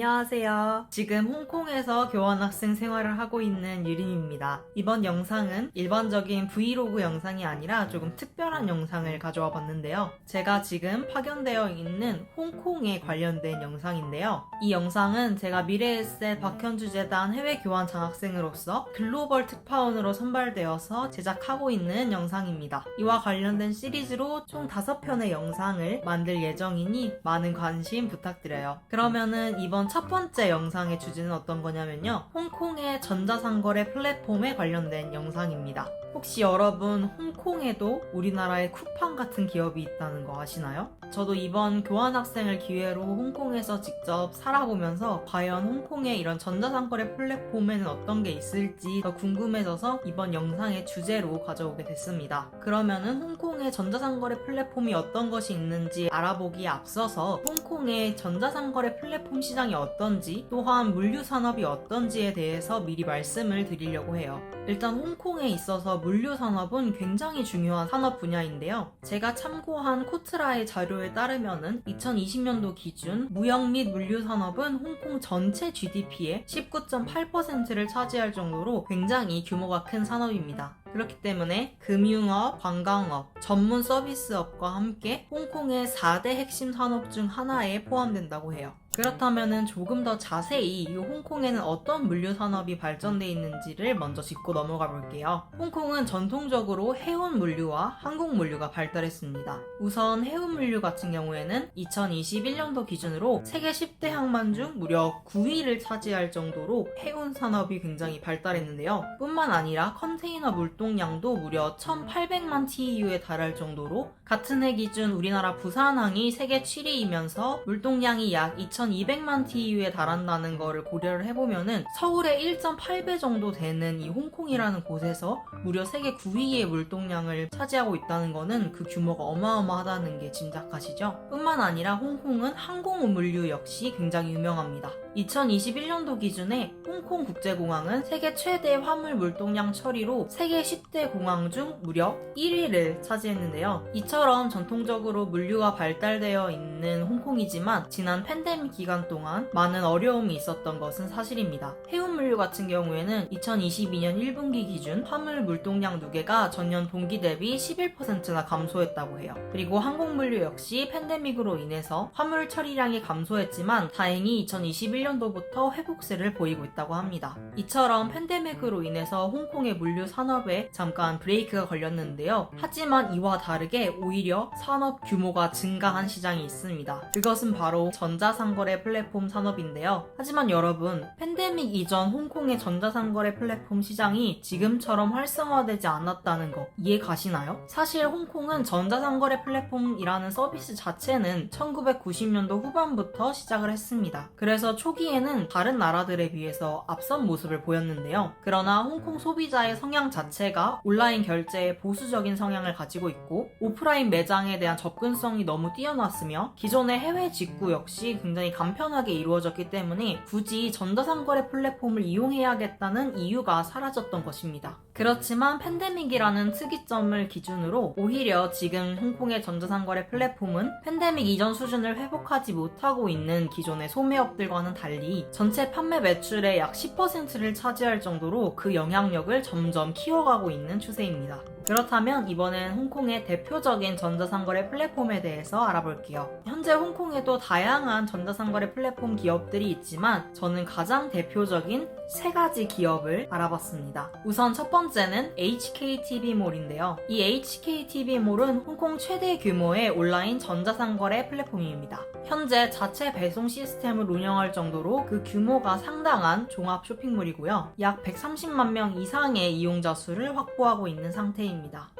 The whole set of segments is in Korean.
안녕하세요. 지금 홍콩에서 교환학생 생활을 하고 있는 유림입니다. 이번 영상은 일반적인 브이로그 영상이 아니라 조금 특별한 영상을 가져와 봤는데요. 제가 지금 파견되어 있는 홍콩에 관련된 영상인데요. 이 영상은 제가 미래에셋 박현주 재단 해외 교환 장학생으로서 글로벌 특파원으로 선발되어서 제작하고 있는 영상입니다. 이와 관련된 시리즈로 총 5편의 영상을 만들 예정이니 많은 관심 부탁드려요. 그러면은 이번 첫 번째 영상의 주제는 어떤 거냐면요. 홍콩의 전자상거래 플랫폼에 관련된 영상입니다. 혹시 여러분 홍콩에도 우리나라의 쿠팡 같은 기업이 있다는 거 아시나요? 저도 이번 교환학생을 기회로 홍콩에서 직접 살아보면서 과연 홍콩의 이런 전자상거래 플랫폼에는 어떤 게 있을지 더 궁금해져서 이번 영상의 주제로 가져오게 됐습니다. 그러면은 홍콩의 전자상거래 플랫폼이 어떤 것이 있는지 알아보기에 앞서서 홍콩의 전자상거래 플랫폼 시장이 어떤지 또한 물류 산업이 어떤지에 대해서 미리 말씀을 드리려고 해요. 일단 홍콩에 있어서 물류 산업은 굉장히 중요한 산업 분야인데요. 제가 참고한 코트라의 자료에 따르면은 2020년도 기준 무역 및 물류 산업은 홍콩 전체 GDP의 19.8%를 차지할 정도로 굉장히 규모가 큰 산업입니다. 그렇기 때문에 금융업, 관광업, 전문 서비스업과 함께 홍콩의 4대 핵심 산업 중 하나에 포함된다고 해요. 그렇다면 조금 더 자세히 이 홍콩에는 어떤 물류 산업이 발전돼 있는지를 먼저 짚고 넘어가 볼게요. 홍콩은 전통적으로 해운 물류와 항공 물류가 발달했습니다. 우선 해운 물류 같은 경우에는 2021년도 기준으로 세계 10대 항만 중 무려 9위를 차지할 정도로 해운 산업이 굉장히 발달했는데요. 뿐만 아니라 컨테이너 물 동량도 무려 1,800만 TEU에 달할 정도로 같은 해 기준 우리나라 부산항이 세계 7위이면서 물동량이 약 2,200만 TEU에 달한다는 거를 고려를 해보면은 서울의 1.8배 정도 되는 이 홍콩이라는 곳에서 무려 세계 9위의 물동량을 차지하고 있다는 거는 그 규모가 어마어마하다는 게 짐작하시죠? 뿐만 아니라 홍콩은 항공 물류 역시 굉장히 유명합니다. 2021년도 기준에 홍콩 국제공항은 세계 최대 화물 물동량 처리로 세계 10대 공항 중 무려 1위를 차지했는데요. 이처럼 전통적으로 물류가 발달되어 있는 홍콩이지만 지난 팬데믹 기간 동안 많은 어려움이 있었던 것은 사실입니다. 해운 물류 같은 경우에는 2022년 1분기 기준 화물 물동량 누계가 전년 동기 대비 11%나 감소했다고 해요. 그리고 항공 물류 역시 팬데믹으로 인해서 화물 처리량이 감소했지만 다행히 2021년 도부터 회복세를 보이고 있다고 합니다. 이처럼 팬데믹으로 인해서 홍콩의 물류 산업에 잠깐 브레이크가 걸렸는데요. 하지만 이와 다르게 오히려 산업 규모가 증가한 시장이 있습니다. 그것은 바로 전자상거래 플랫폼 산업인데요. 하지만 여러분, 팬데믹 이전 홍콩의 전자상거래 플랫폼 시장이 지금처럼 활성화되지 않았다는 거 이해 가시나요? 사실 홍콩은 전자상거래 플랫폼이라는 서비스 자체는 1990년도 후반부터 시작을 했습니다. 그래서 초기 에는 다른 나라들에 비해서 앞선 모습을 보였는데요. 그러나 홍콩 소비자의 성향 자체가 온라인 결제에 보수적인 성향을 가지고 있고 오프라인 매장에 대한 접근성이 너무 뛰어났으며 기존의 해외 직구 역시 굉장히 간편하게 이루어졌기 때문에 굳이 전자상거래 플랫폼을 이용해야겠다는 이유가 사라졌던 것입니다. 그렇지만 팬데믹이라는 특이점을 기준으로 오히려 지금 홍콩의 전자상거래 플랫폼은 팬데믹 이전 수준을 회복하지 못하고 있는 기존의 소매업들과는 달리 전체 판매 매출의 약 10%를 차지할 정도로 그 영향력을 점점 키워가고 있는 추세입니다. 그렇다면 이번엔 홍콩의 대표적인 전자상거래 플랫폼에 대해서 알아볼게요. 현재 홍콩에도 다양한 전자상거래 플랫폼 기업들이 있지만 저는 가장 대표적인 세 가지 기업을 알아봤습니다. 우선 첫 번째는 HKTV몰인데요. 이 HKTV몰은 홍콩 최대 규모의 온라인 전자상거래 플랫폼입니다. 현재 자체 배송 시스템을 운영할 정도로 그 규모가 상당한 종합 쇼핑몰이고요. 약 130만 명 이상의 이용자 수를 확보하고 있는 상태입니다.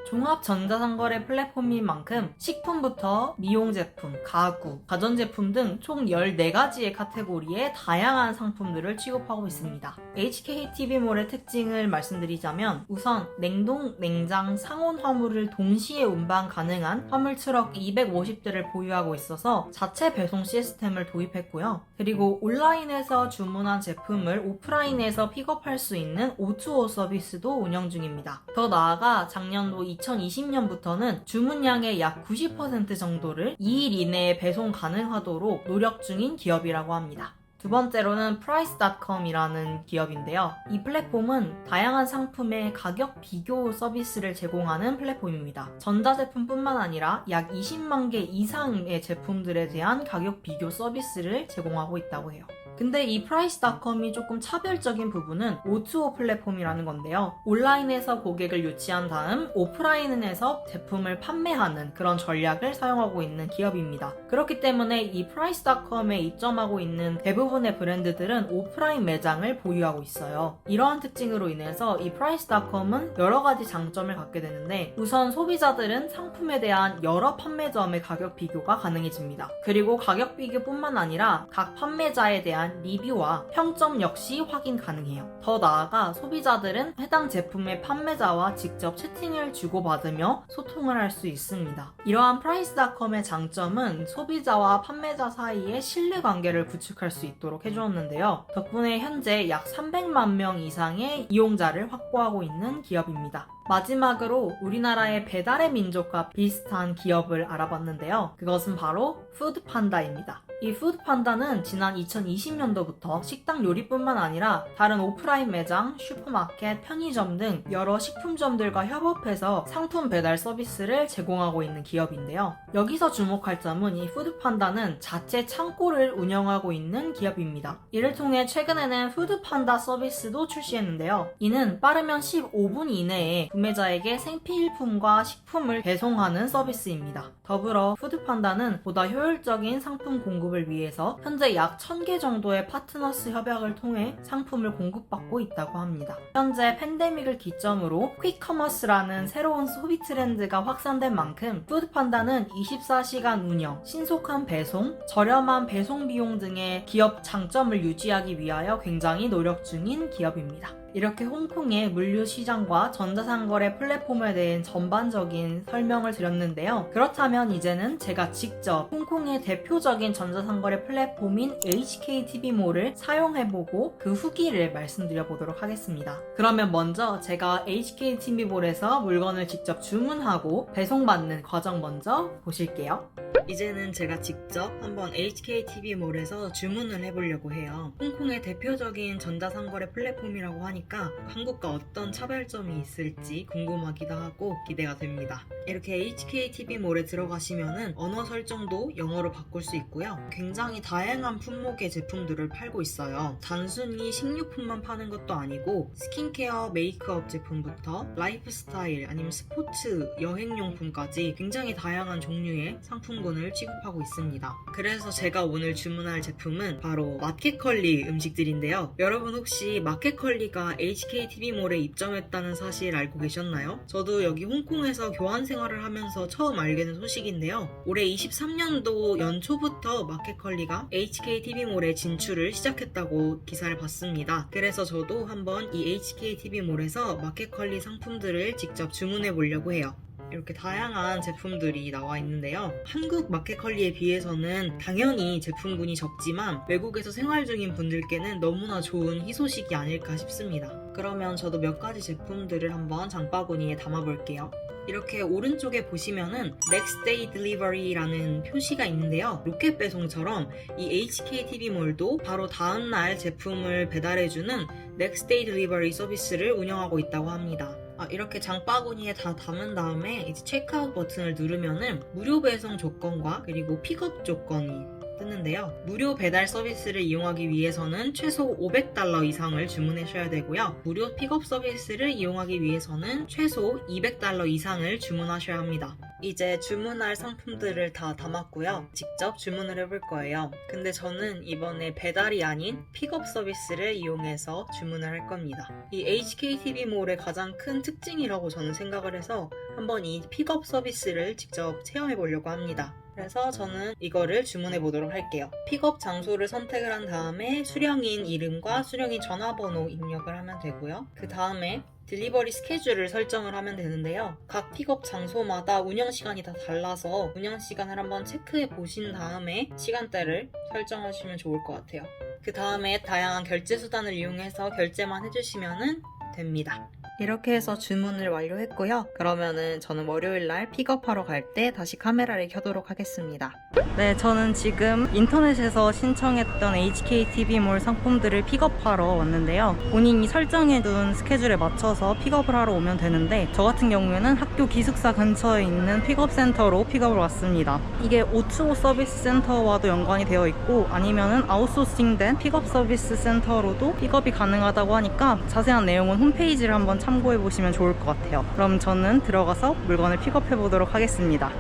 종합 전자상거래 플랫폼인 만큼 식품부터 미용 제품, 가구, 가전제품 등 총 14가지의 카테고리의 다양한 상품들을 취급하고 있습니다. HKTV몰의 특징을 말씀드리자면 우선 냉동, 냉장, 상온 화물을 동시에 운반 가능한 화물 트럭 250대를 보유하고 있어서 자체 배송 시스템을 도입했고요. 그리고 온라인에서 주문한 제품을 오프라인에서 픽업할 수 있는 O2O 서비스도 운영 중입니다. 더 나아가 작년도 2020년부터는 주문량의 약 90% 정도를 2일 이내에 배송 가능하도록 노력 중인 기업이라고 합니다. 두 번째로는 price.com이라는 기업인데요. 이 플랫폼은 다양한 상품의 가격 비교 서비스를 제공하는 플랫폼입니다. 전자제품뿐만 아니라 약 20만 개 이상의 제품들에 대한 가격 비교 서비스를 제공하고 있다고 해요. 근데 이 price.com이 조금 차별적인 부분은 O2O 플랫폼이라는 건데요. 온라인에서 고객을 유치한 다음 오프라인에서 제품을 판매하는 그런 전략을 사용하고 있는 기업입니다. 그렇기 때문에 이 price.com에 입점하고 있는 대부분의 브랜드들은 오프라인 매장을 보유하고 있어요. 이러한 특징으로 인해서 이 price.com은 여러 가지 장점을 갖게 되는데 우선 소비자들은 상품에 대한 여러 판매점의 가격 비교가 가능해집니다. 그리고 가격 비교뿐만 아니라 각 판매자에 대한 리뷰와 평점 역시 확인 가능해요. 더 나아가 소비자들은 해당 제품의 판매자와 직접 채팅을 주고받으며 소통을 할 수 있습니다. 이러한 프라이스닷컴의 장점은 소비자와 판매자 사이의 신뢰 관계를 구축할 수 있도록 해주었는데요. 덕분에 현재 약 300만 명 이상의 이용자를 확보하고 있는 기업입니다. 마지막으로 우리나라의 배달의 민족과 비슷한 기업을 알아봤는데요. 그것은 바로 푸드판다입니다. 이 푸드판다는 지난 2020년도부터 식당 요리뿐만 아니라 다른 오프라인 매장, 슈퍼마켓, 편의점 등 여러 식품점들과 협업해서 상품 배달 서비스를 제공하고 있는 기업인데요. 여기서 주목할 점은 이 푸드판다는 자체 창고를 운영하고 있는 기업입니다. 이를 통해 최근에는 푸드판다 서비스도 출시했는데요. 이는 빠르면 15분 이내에 구매자에게 생필품과 식품을 배송하는 서비스입니다. 더불어 푸드판다는 보다 효율적인 상품 공급을 위해서 현재 약 1000개 정도의 파트너스 협약을 통해 상품을 공급받고 있다고 합니다. 현재 팬데믹을 기점으로 퀵커머스라는 새로운 소비 트렌드가 확산된 만큼 푸드판다는 24시간 운영, 신속한 배송, 저렴한 배송 비용 등의 기업 장점을 유지하기 위하여 굉장히 노력 중인 기업입니다. 이렇게 홍콩의 물류 시장과 전자상거래 플랫폼에 대한 전반적인 설명을 드렸는데요. 그렇다면 이제는 제가 직접 홍콩의 대표적인 전자상거래 플랫폼인 HKTV몰을 사용해보고 그 후기를 말씀드려 보도록 하겠습니다. 그러면 먼저 제가 HKTV몰에서 물건을 직접 주문하고 배송받는 과정 먼저 보실게요. 이제는 제가 직접 한번 HKTV몰에서 주문을 해보려고 해요. 홍콩의 대표적인 전자상거래 플랫폼이라고 하니까 한국과 어떤 차별점이 있을지 궁금하기도 하고 기대가 됩니다. 이렇게 HKTV몰에 들어가시면은 언어 설정도 영어로 바꿀 수 있고요. 굉장히 다양한 품목의 제품들을 팔고 있어요. 단순히 식료품만 파는 것도 아니고 스킨케어, 메이크업 제품부터 라이프 스타일 아니면 스포츠, 여행용품까지 굉장히 다양한 종류의 상품군을 취급하고 있습니다. 그래서 제가 오늘 주문할 제품은 바로 마켓컬리 음식들인데요. 여러분 혹시 마켓컬리가 HKTV몰에 입점했다는 사실 알고 계셨나요? 저도 여기 홍콩에서 교환 생활을 하면서 처음 알게 된 소식인데요. 올해 23년도 연초부터 마켓컬리가 HKTV몰에 진출을 시작했다고 기사를 봤습니다. 그래서 저도 한번 이 HKTV몰에서 마켓컬리 상품들을 직접 주문해 보려고 해요. 이렇게 다양한 제품들이 나와 있는데요. 한국 마켓컬리에 비해서는 당연히 제품군이 적지만 외국에서 생활 중인 분들께는 너무나 좋은 희소식이 아닐까 싶습니다. 그러면 저도 몇 가지 제품들을 한번 장바구니에 담아볼게요. 이렇게 오른쪽에 보시면은 Next Day Delivery라는 표시가 있는데요. 로켓 배송처럼 이 HKTV몰도 바로 다음날 제품을 배달해주는 Next Day Delivery 서비스를 운영하고 있다고 합니다. 아, 이렇게 장바구니에 다 담은 다음에 이제 체크아웃 버튼을 누르면은 무료 배송 조건과 그리고 픽업 조건이 뜨는데요. 무료 배달 서비스를 이용하기 위해서는 최소 500달러 이상을 주문하셔야 되고요. 무료 픽업 서비스를 이용하기 위해서는 최소 200달러 이상을 주문하셔야 합니다. 이제 주문할 상품들을 다 담았고요. 직접 주문을 해볼 거예요. 근데 저는 이번에 배달이 아닌 픽업 서비스를 이용해서 주문을 할 겁니다. 이 HKTV몰의 가장 큰 특징이라고 저는 생각을 해서 한번 이 픽업 서비스를 직접 체험해 보려고 합니다. 그래서 저는 이거를 주문해 보도록 할게요. 픽업 장소를 선택을 한 다음에 수령인 이름과 수령인 전화번호 입력을 하면 되고요. 그 다음에 딜리버리 스케줄을 설정을 하면 되는데요. 각 픽업 장소마다 운영 시간이 다 달라서 운영 시간을 한번 체크해 보신 다음에 시간대를 설정하시면 좋을 것 같아요. 그 다음에 다양한 결제 수단을 이용해서 결제만 해주시면 됩니다. 이렇게 해서 주문을 완료했고요. 그러면은 저는 월요일 날 픽업하러 갈 때 다시 카메라를 켜도록 하겠습니다. 네, 저는 지금 인터넷에서 신청했던 HKTV몰 상품들을 픽업하러 왔는데요. 본인이 설정해둔 스케줄에 맞춰서 픽업을 하러 오면 되는데 저 같은 경우에는 학교 기숙사 근처에 있는 픽업 센터로 픽업을 왔습니다. 이게 O2O 서비스 센터와도 연관이 되어 있고 아니면은 아웃소싱된 픽업 서비스 센터로도 픽업이 가능하다고 하니까 자세한 내용은 홈페이지를 한번 참고해 보시면 좋을 것 같아요. 그럼 저는 들어가서 물건을 픽업해 보도록 하겠습니다.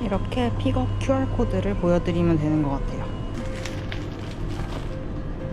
이렇게 픽업 QR코드를 보여드리면 되는 것 같아요.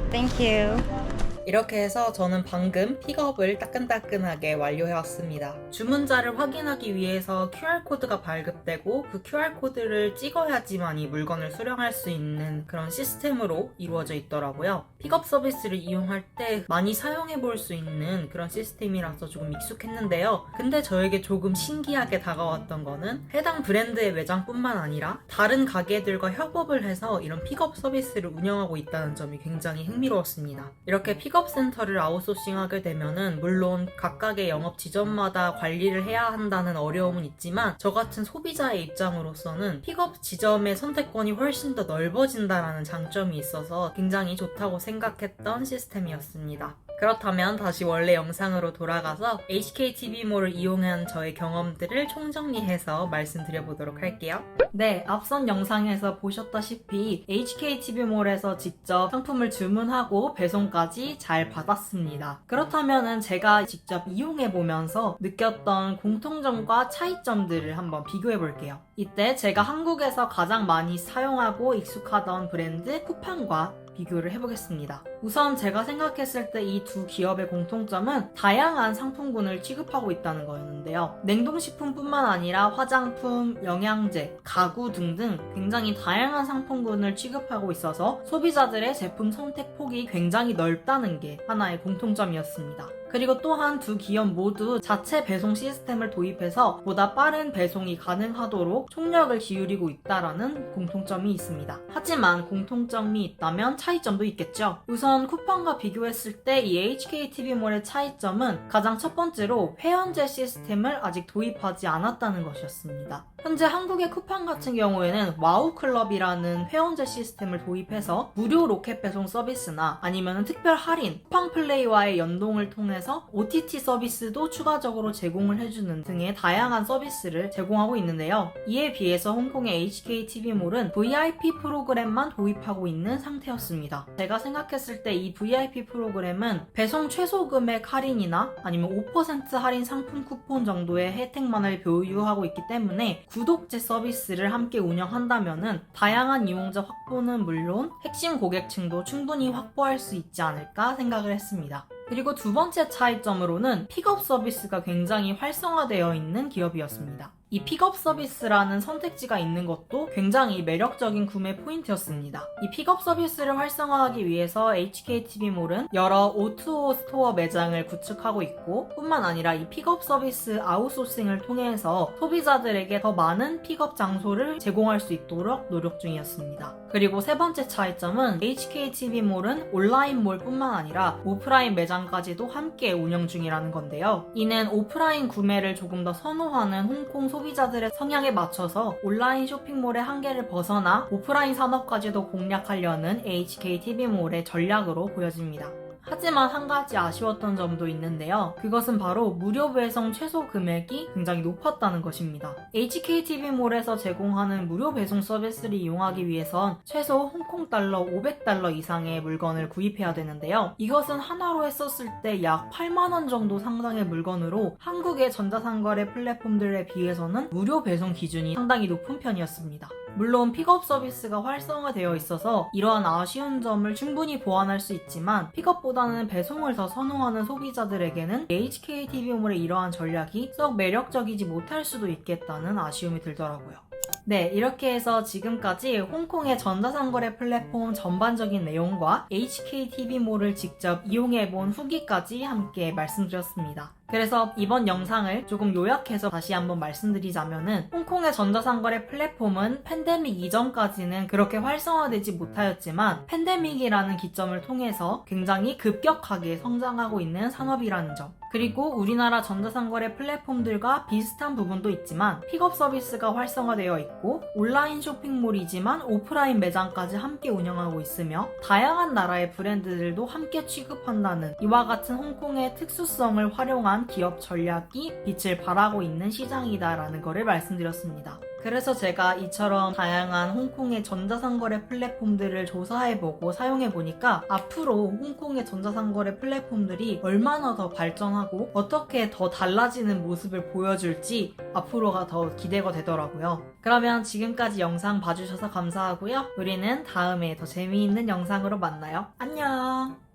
땡큐. 이렇게 해서 저는 방금 픽업을 따끈따끈하게 완료해왔습니다. 주문자를 확인하기 위해서 QR코드가 발급되고 그 QR코드를 찍어야지만 이 물건을 수령할 수 있는 그런 시스템으로 이루어져 있더라고요. 픽업 서비스를 이용할 때 많이 사용해 볼 수 있는 그런 시스템이라서 조금 익숙했는데요. 근데 저에게 조금 신기하게 다가왔던 거는 해당 브랜드의 매장뿐만 아니라 다른 가게들과 협업을 해서 이런 픽업 서비스를 운영하고 있다는 점이 굉장히 흥미로웠습니다. 이렇게 픽업 센터를 아웃소싱하게 되면은 물론 각각의 영업 지점마다 관리를 해야 한다는 어려움은 있지만 저 같은 소비자의 입장으로서는 픽업 지점의 선택권이 훨씬 더 넓어진다라는 장점이 있어서 굉장히 좋다고 생각했던 시스템이었습니다. 그렇다면 다시 원래 영상으로 돌아가서 HKTV몰을 이용한 저의 경험들을 총정리해서 말씀드려보도록 할게요. 네, 앞선 영상에서 보셨다시피 HKTV몰에서 직접 상품을 주문하고 배송까지 잘 받았습니다. 그렇다면 제가 직접 이용해보면서 느꼈던 공통점과 차이점들을 한번 비교해볼게요. 이때 제가 한국에서 가장 많이 사용하고 익숙하던 브랜드 쿠팡과 비교를 해보겠습니다. 우선 제가 생각했을 때 이 두 기업의 공통점은 다양한 상품군을 취급하고 있다는 거였는데요. 냉동식품뿐만 아니라 화장품, 영양제, 가구 등등 굉장히 다양한 상품군을 취급하고 있어서 소비자들의 제품 선택 폭이 굉장히 넓다는 게 하나의 공통점이었습니다. 그리고 또한 두 기업 모두 자체 배송 시스템을 도입해서 보다 빠른 배송이 가능하도록 총력을 기울이고 있다라는 공통점이 있습니다. 하지만 공통점이 있다면 차이점도 있겠죠. 우선 쿠팡과 비교했을 때 이 HKTV몰의 차이점은 가장 첫 번째로 회원제 시스템을 아직 도입하지 않았다는 것이었습니다. 현재 한국의 쿠팡 같은 경우에는 와우클럽이라는 회원제 시스템을 도입해서 무료 로켓 배송 서비스나 아니면 특별 할인, 쿠팡 플레이와의 연동을 통해 서 OTT 서비스도 추가적으로 제공을 해주는 등의 다양한 서비스를 제공하고 있는데요. 이에 비해서 홍콩의 HKTV몰은 VIP 프로그램만 도입하고 있는 상태였습니다. 제가 생각했을 때 이 VIP 프로그램은 배송 최소 금액 할인이나 아니면 5% 할인 상품 쿠폰 정도의 혜택만을 보유하고 있기 때문에 구독제 서비스를 함께 운영한다면은 다양한 이용자 확보는 물론 핵심 고객층도 충분히 확보할 수 있지 않을까 생각을 했습니다. 그리고 두 번째 차이점으로는 픽업 서비스가 굉장히 활성화되어 있는 기업이었습니다. 이 픽업 서비스라는 선택지가 있는 것도 굉장히 매력적인 구매 포인트였습니다. 이 픽업 서비스를 활성화하기 위해서 HKTV몰은 여러 O2O 스토어 매장을 구축하고 있고 뿐만 아니라 이 픽업 서비스 아웃소싱을 통해서 소비자들에게 더 많은 픽업 장소를 제공할 수 있도록 노력 중이었습니다. 그리고 세 번째 차이점은 HKTV몰은 온라인몰 뿐만 아니라 오프라인 매장까지도 함께 운영 중이라는 건데요. 이는 오프라인 구매를 조금 더 선호하는 홍콩 소비자들 의 성향에 맞춰서 온라인 쇼핑몰의 한계를 벗어나 오프라인 산업까지도 공략하려는 HKTV몰의 전략으로 보여집니다. 하지만 한 가지 아쉬웠던 점도 있는데요. 그것은 바로 무료 배송 최소 금액이 굉장히 높았다는 것입니다. HKTV몰에서 제공하는 무료 배송 서비스를 이용하기 위해선 최소 홍콩 달러 500달러 이상의 물건을 구입해야 되는데요. 이것은 하나로 했었을 때 약 8만원 정도 상당의 물건으로 한국의 전자상거래 플랫폼들에 비해서는 무료 배송 기준이 상당히 높은 편이었습니다. 물론 픽업 서비스가 활성화되어 있어서 이러한 아쉬운 점을 충분히 보완할 수 있지만 픽업보다는 배송을 더 선호하는 소비자들에게는 HKTV몰의 이러한 전략이 썩 매력적이지 못할 수도 있겠다는 아쉬움이 들더라고요. 네, 이렇게 해서 지금까지 홍콩의 전자상거래 플랫폼 전반적인 내용과 HKTV몰을 직접 이용해본 후기까지 함께 말씀드렸습니다. 그래서 이번 영상을 조금 요약해서 다시 한번 말씀드리자면은 홍콩의 전자상거래 플랫폼은 팬데믹 이전까지는 그렇게 활성화되지 못하였지만 팬데믹이라는 기점을 통해서 굉장히 급격하게 성장하고 있는 산업이라는 점. 그리고 우리나라 전자상거래 플랫폼들과 비슷한 부분도 있지만 픽업 서비스가 활성화되어 있고 온라인 쇼핑몰이지만 오프라인 매장까지 함께 운영하고 있으며 다양한 나라의 브랜드들도 함께 취급한다는 이와 같은 홍콩의 특수성을 활용 한 기업 전략이 빛을 발하고 있는 시장이다라는 것을 말씀드렸습니다. 그래서 제가 이처럼 다양한 홍콩의 전자상거래 플랫폼들을 조사해보고 사용해보니까 앞으로 홍콩의 전자상거래 플랫폼들이 얼마나 더 발전하고 어떻게 더 달라지는 모습을 보여줄지 앞으로가 더 기대가 되더라고요. 그러면 지금까지 영상 봐주셔서 감사하고요. 우리는 다음에 더 재미있는 영상으로 만나요. 안녕!